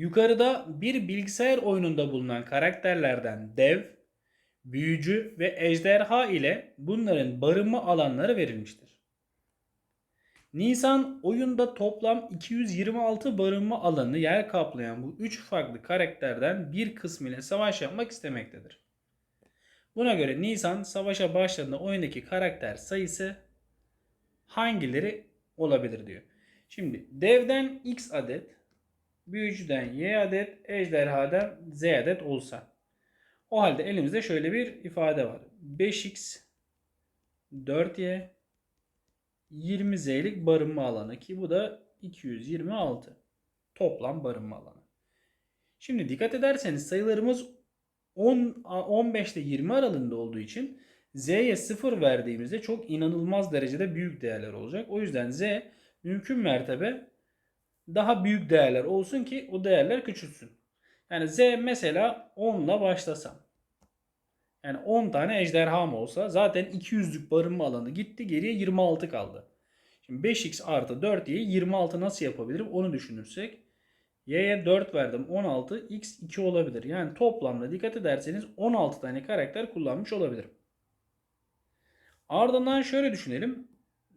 Yukarıda bir bilgisayar oyununda bulunan karakterlerden dev, büyücü ve ejderha ile bunların barınma alanları verilmiştir. Nisan oyunda toplam 226 barınma alanı yer kaplayan bu 3 farklı karakterden bir kısmı ile savaş yapmak istemektedir. Buna göre Nisan savaşa başladığında oyundaki karakter sayısı hangileri olabilir diyor. Şimdi devden x adet, büyücüden y adet, ejderhadan z adet olsa. O halde elimizde şöyle bir ifade var. 5x 4y 20z'lik barınma alanı ki bu da 226 toplam barınma alanı. Şimdi dikkat ederseniz sayılarımız 10 15 ile 20 aralığında olduğu için z'ye 0 verdiğimizde çok inanılmaz derecede büyük değerler olacak. O yüzden z mümkün mertebe daha büyük değerler olsun ki o değerler küçülsün. Yani z mesela 10 ile başlasam. Yani 10 tane ejderham olsa zaten 200'lük barınma alanı gitti geriye 26 kaldı. Şimdi 5x artı 4y 26 nasıl yapabilirim onu düşünürsek. Y'ye 4 verdim 16 x 2 olabilir. Yani toplamda dikkat ederseniz 16 tane karakter kullanmış olabilirim. Ardından şöyle düşünelim.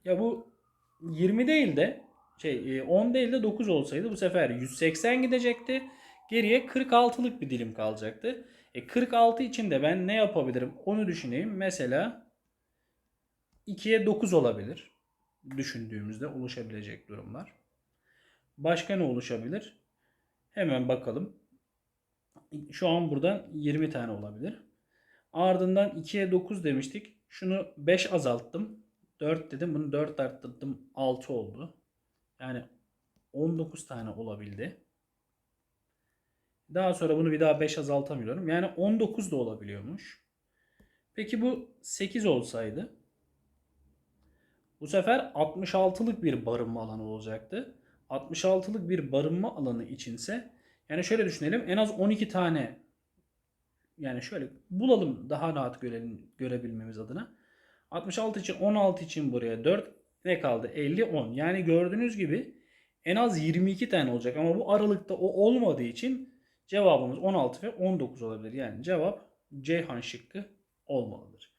Ya bu 20 değil de şey 10 değil de 9 olsaydı bu sefer 180 gidecekti. Geriye 46'lık bir dilim kalacaktı. E 46 için de ben ne yapabilirim onu düşüneyim. Mesela 2'ye 9 olabilir. Düşündüğümüzde oluşabilecek durumlar. Başka ne oluşabilir? Hemen bakalım. Şu an buradan 20 tane olabilir. Ardından 2'ye 9 demiştik. Şunu 5 azalttım. 4 dedim. Bunu 4 arttırdım. 6 oldu. Yani 19 tane olabildi. Daha sonra bunu bir daha 5 azaltamıyorum. Yani 19 da olabiliyormuş. Peki bu 8 olsaydı bu sefer 66'lık bir barınma alanı olacaktı. 66'lık bir barınma alanı içinse yani şöyle düşünelim en az 12 tane yani şöyle bulalım daha rahat görelim, görebilmemiz adına. 66 için 16 için buraya 4 ne kaldı? 50 10. Yani gördüğünüz gibi en az 22 tane olacak ama bu aralıkta o olmadığı için cevabımız 16 ve 19 olabilir. Yani cevap Ceyhan şıkkı olmalıdır.